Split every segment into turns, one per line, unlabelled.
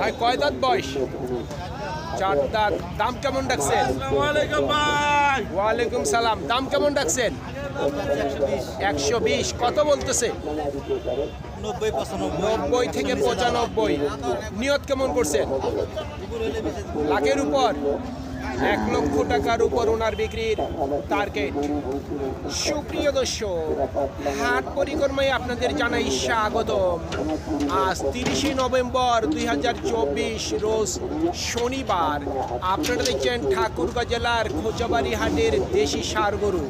ভাই কয় দাঁত বয়স? চার দাঁত। দাম কেমন ডাকছেন? ওয়ালাইকুম সালাম। দাম কেমন ডাকছেন? একশো বিশ। কত বলতেছে?
নব্বই
নব্বই থেকে পঁচানব্বই। নিয়ত কেমন করছেন? লাখের উপর? এক লক্ষ টাকার উপর ওনার বিক্রির টার্গেট সুপ্রিয় দর্শক, হাট পরিক্রমায় আপনাদের জানাই স্বাগত আজ তিরিশে নভেম্বর দুই হাজার চব্বিশ, রোজ শনিবার। আপনারা দেখছেন ঠাকুরগাঁ জেলার খোঁচাবাড়ি হাটের দেশি সার গরু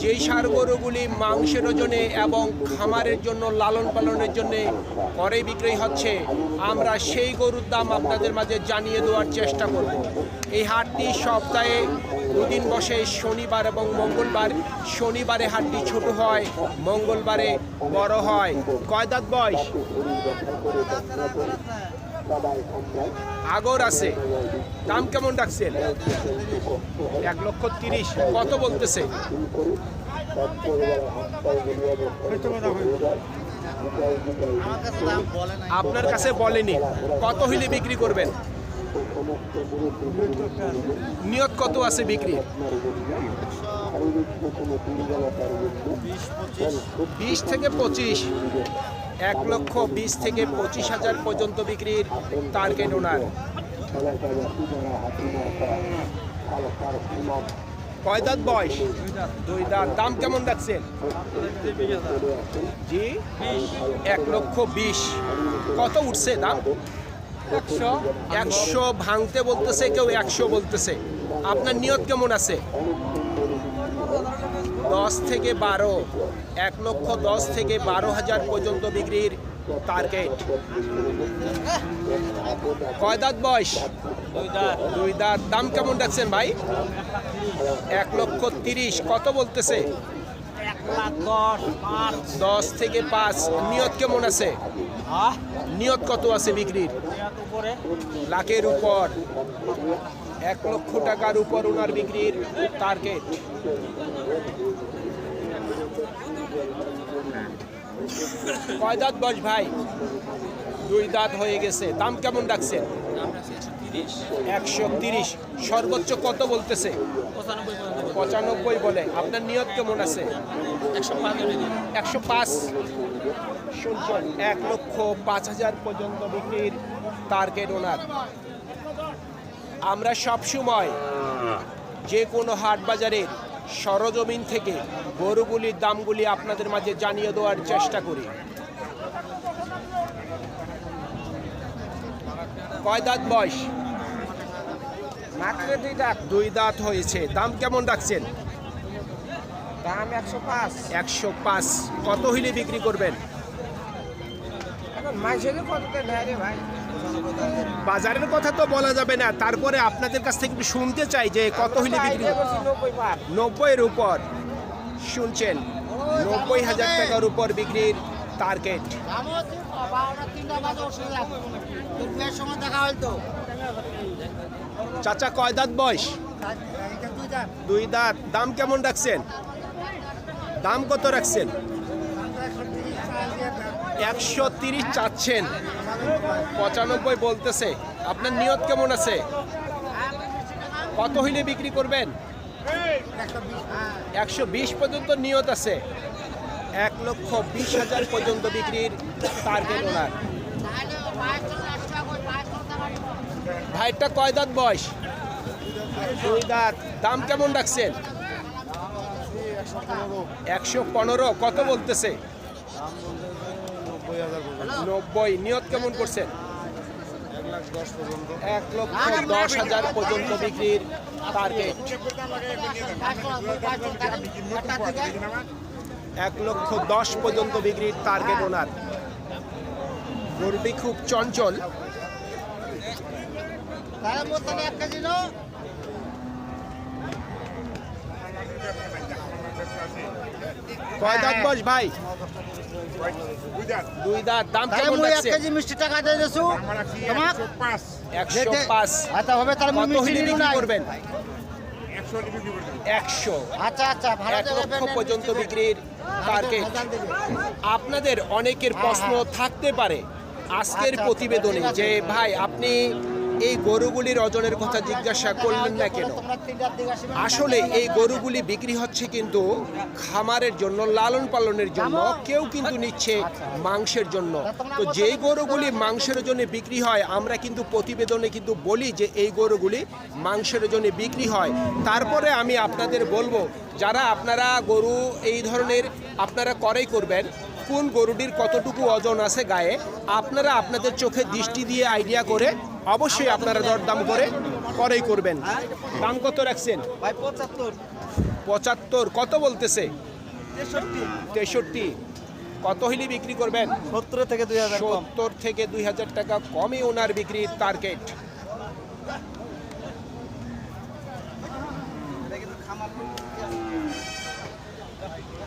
যেই সার গরুগুলি মাংসের ওজনে এবং খামারের জন্য লালন পালনের জন্য করে বিক্রয় হচ্ছে, আমরা সেই গরুর দাম আপনাদের মাঝে জানিয়ে দেওয়ার চেষ্টা করব। এই হাটটি সপ্তাহে দুদিন বসে শনিবার এবং মঙ্গলবার। শনিবারে হাটটি ছোট হয়, মঙ্গলবারে বড় হয়। কয় দাঁত বয়স? আগর আছে। দাম কেমন ডাকছেন? এক লক্ষ তিরিশ। কত বলতেছে? আপনার কাছে বলেনি। কত হইলে বিক্রি করবেন? নিয়ত কত আছে বিক্রি?
বিশ
থেকে পঁচিশ। এক লক্ষ বিশ থেকে পঁচিশ হাজার পর্যন্ত বিক্রির টার্গেট ওনার কয় বয়স? দুই দাঁত। দাম কেমন রাখছেন জি? এক লক্ষ বিশ। কত উঠছে দাম? একশো ভাঙতে বলতেছে কেউ একশো বলতেছে। আপনার নিয়ত কেমন আছে? দশ থেকে বারো এক লক্ষ দশ থেকে বারো হাজার পর্যন্ত বিক্রির টার্গেট কয় দাঁত বয়স?
দুই দাঁত।
দাম কেমন রাখছেন ভাই? এক লক্ষ তিরিশ। কত বলতেছে?
দশ
থেকে পাঁচ। নিয়ত কেমন আছে?
হ্যাঁ?
নিয়ত কত আছে বিক্রির? লাখের উপর। এক লক্ষ টাকার উপর ওনার বিক্রির টার্গেট কয় দাঁত বস ভাই? দুই দাঁত হয়ে গেছে। দাম কেমন রাখছেন একশো তিরিশ। সর্বোচ্চ কত বলতেছে?
পঁচানব্বই
বলে। আপনার নিয়ত কেমন আছে?
একশো পাঁচ।
একশো পাঁচ। শুনছেন এক লক্ষ পাঁচ হাজার পর্যন্ত বিক্রির টার্গেট ওনার। আমরা সব সময় যে কোনো হাট বাজারের সরজমিন থেকে গরুগুলির দামগুলি আপনাদের মাঝে জানিয়ে দেওয়ার চেষ্টা করি। কয় দাঁত বয়স?
দুই দাঁত
হয়েছে। দাম কেমন রাখছেন?
দাম একশো পাঁচ।
একশো পাঁচ। কত হইলে বিক্রি করবেন? বাজারের কথা তো বলা যাবে না। তারপরে আপনাদের কাছ থেকে শুনতে চাই যে কত হইলে বিক্রি নব্বইয়ের উপর। শুনছেন? নব্বই হাজার টাকার উপর বিক্রির টার্গেট
সময় দেখা হয়তো
চাচা কয় দাঁত বয়স? দুই দাঁত। দাম কেমন রাখছেন? দাম কত রাখছেন? একশো তিরিশ চাচ্ছেন। পঁচানব্বই বলতেছে। আপনার নিয়ত কেমন আছে? কত হইলে বিক্রি করবেন? একশো বিশ পর্যন্ত নিয়ত আছে। এক লক্ষ বিশ হাজার পর্যন্ত বিক্রির টার্গেট ওনার। ভাইটা কয় দাঁত বয়স? দুই দাঁত। দাম কেমন রাখছেন? একশো পনেরো, কত বলতেছে? নব্বই, নিয়ত কেমন করছেন এক লক্ষ দশ হাজার পর্যন্ত বিক্রির এক লক্ষ দশ পর্যন্ত বিক্রির টার্গেট ওনার গরুটি খুব চঞ্চল
এক কেজি
কয় দাঁত বস ভাই? দুই দাঁত। দাম কেমন
কেজি মিষ্টি টাকা দিয়ে দিছো আচ্ছা হবে তাহলে মিষ্টি
বিক্রি করবেন?
আচ্ছা আচ্ছা ভালো
এক লক্ষ পর্যন্ত বিক্রির টার্গেট আপনাদের অনেকের প্রশ্ন থাকতে পারে। আজকের
আচ্ছা,
প্রতিবেদনে যে ভাই আপনি এই গরুগুলির ওজনের কথা জিজ্ঞাসা করলেন না কেন? আসলে এই গরুগুলি বিক্রি হচ্ছে কিন্তু খামারের জন্য, লালন পালনের জন্য, কেউ কিন্তু নিচ্ছে মাংসের জন্য। তো যেই গরুগুলি মাংসের জন্য বিক্রি হয়, আমরা কিন্তু প্রতিবেদনে কিন্তু বলি যে এই গরুগুলি মাংসের জন্য বিক্রি হয়। তারপরে আমি আপনাদের বলব, যারা আপনারা গরু এই ধরনের আপনারা করাই করবেন কোন গরুটির কতটুকু ওজন আছে গায়ে? আপনারা আপনাদের চোখে দৃষ্টি দিয়ে আইডিয়া করে অবশ্যই আপনারা দরদাম করে পরেই করবেন। দাম কত রাখছেন?
ভাই পঁচাত্তর।
কত বলতেছে?
তেষট্টি।
কত হিলি বিক্রি করবেন?
সত্তর থেকে দুই হাজার
সত্তর থেকে দুই হাজার টাকা কমই ওনার বিক্রির টার্গেট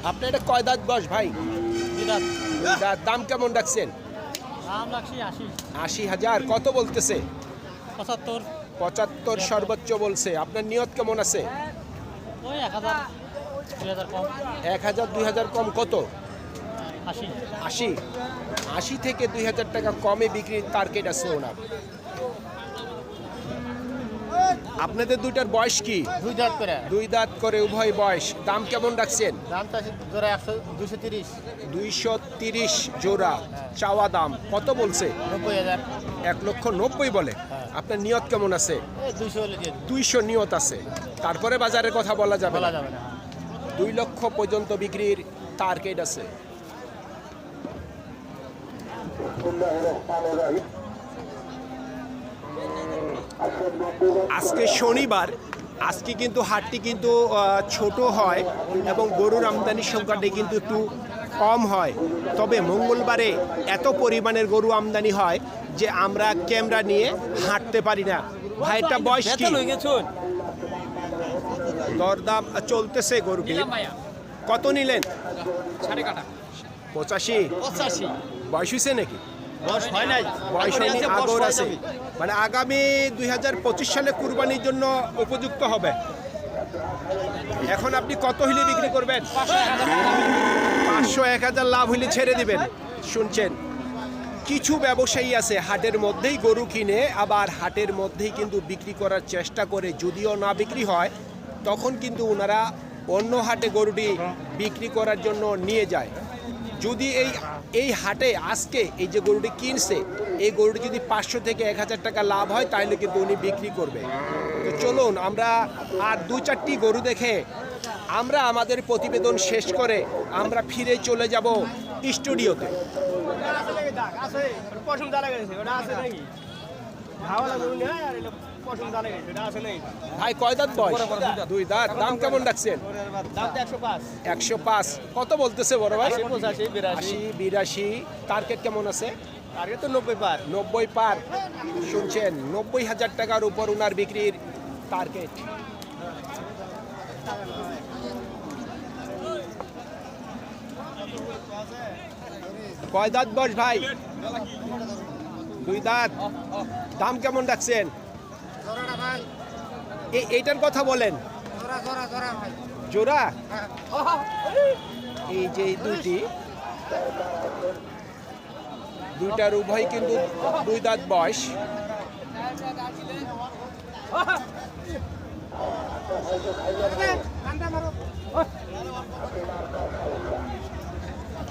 আপনি এটা কয় দাঁত বস ভাই। দাম? কেমন রাখছেন?
আশি।
হাজার। কত বলতেছে?
পঁচাত্তর।
পঁচাত্তর সর্বোচ্চ বলছে। আপনার নিয়ত কেমন আছে?
এক হাজার দুই হাজার কম।
কত?
আশি।
আশি। আশি থেকে দুই হাজার টাকা কমে বিক্রির টার্গেট আছে ওনার। আপনাদের দুইটার বয়স কি?
দুই দাঁত করে।
দুই দাঁত করে উভয় বয়স। দাম কেমন রাখছেন?
দামটা জোড়া একশো দুশো তিরিশ।
দুইশো তিরিশ জোড়া চাওয়া দাম কত বলছে?
নব্বই হাজার।
এক লক্ষ নব্বই বলে। আপনার নিয়ত কেমন আছে। দুইশো নিয়ত আছে। তারপরে বাজারের কথা বলা যাবে
বলা যাবে না।
দুই লক্ষ পর্যন্ত বিক্রির টার্গেট আছে। আজকে শনিবার আজকে কিন্তু হাটটি কিন্তু ছোট হয় এবং গরুর আমদানির সংখ্যাটি কিন্তু একটু কম হয়। তবে মঙ্গলবারে এত পরিমাণের গরু আমদানি হয় যে আমরা ক্যামেরা নিয়ে হাঁটতে পারি না। ভাইটা বয়স কি? দরদাম চলতেছে গরুটি কত নিলেন? পঁচাশি?
পঁচাশি।
বয়স হয়েছে নাকি?
বয়স নাই?
বয়স হয়নি আগর আছে। মানে আগামী দুই হাজার পঁচিশ সালে কুরবানির জন্য উপযুক্ত হবে। এখন আপনি কত হইলে বিক্রি করবেন? পাঁচশো এক হাজার লাভ হইলে ছেড়ে দিবেন। শুনছেন? কিছু ব্যবসায়ী আছে হাটের মধ্যেই গরু কিনে আবার হাটের মধ্যেই কিন্তু বিক্রি করার চেষ্টা করে। যদিও না বিক্রি হয় তখন কিন্তু ওনারা অন্য হাটে গরুটি বিক্রি করার জন্য নিয়ে যায়। যদি এই এই হাটে আজকে এই যে গরুটি কিনছে, এই গরুটি যদি পাঁচশো থেকে এক হাজার টাকা লাভ হয়, তাহলে কিন্তু উনি বিক্রি করবে। তো চলুন, আমরা আর দু চারটি গরু দেখে আমরা আমাদের প্রতিবেদন শেষ করে আমরা ফিরে চলে যাব স্টুডিওতে।
গেছে, ওটা আছে নাকি? ভালো
ভাই কয় দাঁত বয়স? দুই দাঁত। দাম কেমন
তো একশো পাঁচ।
কত বলতেছে বড় ভাই? আশি বিরাশি। টার্গেট কেমন আছে?
আগে তো নব্বই পার।
নব্বই পার। শুনছেন নব্বই হাজার টাকার উপর উনার বিক্রির টার্গেট কয় দাঁত বস ভাই? দুই দাঁত। দাম কেমন রাখছেন? এই এইটার কথা বলেন।
জোড়া হ্যাঁ।
এই যে দুইটি। দুইটার উভয় কিন্তু দুই দাঁত বয়স।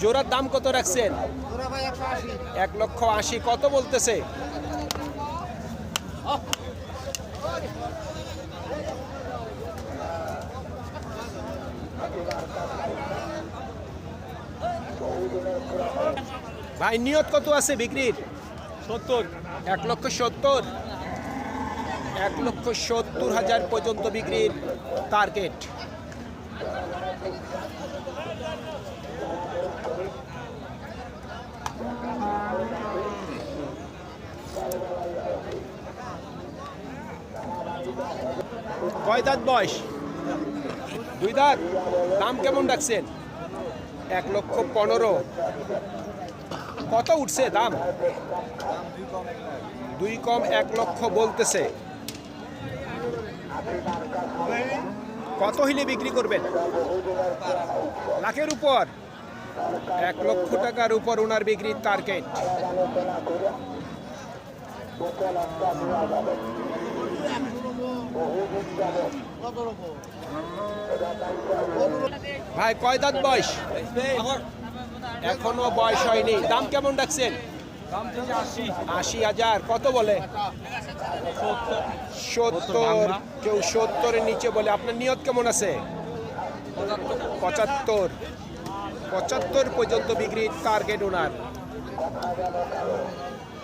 জোড়ার দাম কত রাখছেন? এক লক্ষ আশি। কত বলতেছে? ভাই নিয়ত কত আছে বিক্রির?
সত্তর।
এক লক্ষ সত্তর? এক লক্ষ সত্তর হাজার পর্যন্ত বিক্রির টার্গেট কয় দাঁত বয়স? দুই দাম কেমন রাখছেন এক লক্ষ পনেরো। কত উঠছে দাম? দুই কম এক লক্ষ বলতেছে। কত হইলে বিক্রি করবেন? লাখের উপর। এক লক্ষ টাকার উপর ওনার বিক্রির টার্গেট। ভাই, কয় দাঁত বয়স? এখনও বয়স হয়নি। দাম কেমন রাখছেন আশি হাজার। কত বলে? সত্তর। কেউ সত্তরের নিচে বলে। আপনার নিয়ত কেমন আছে? পঁচাত্তর। পঁচাত্তর পর্যন্ত বিক্রির টার্গেট ওনার।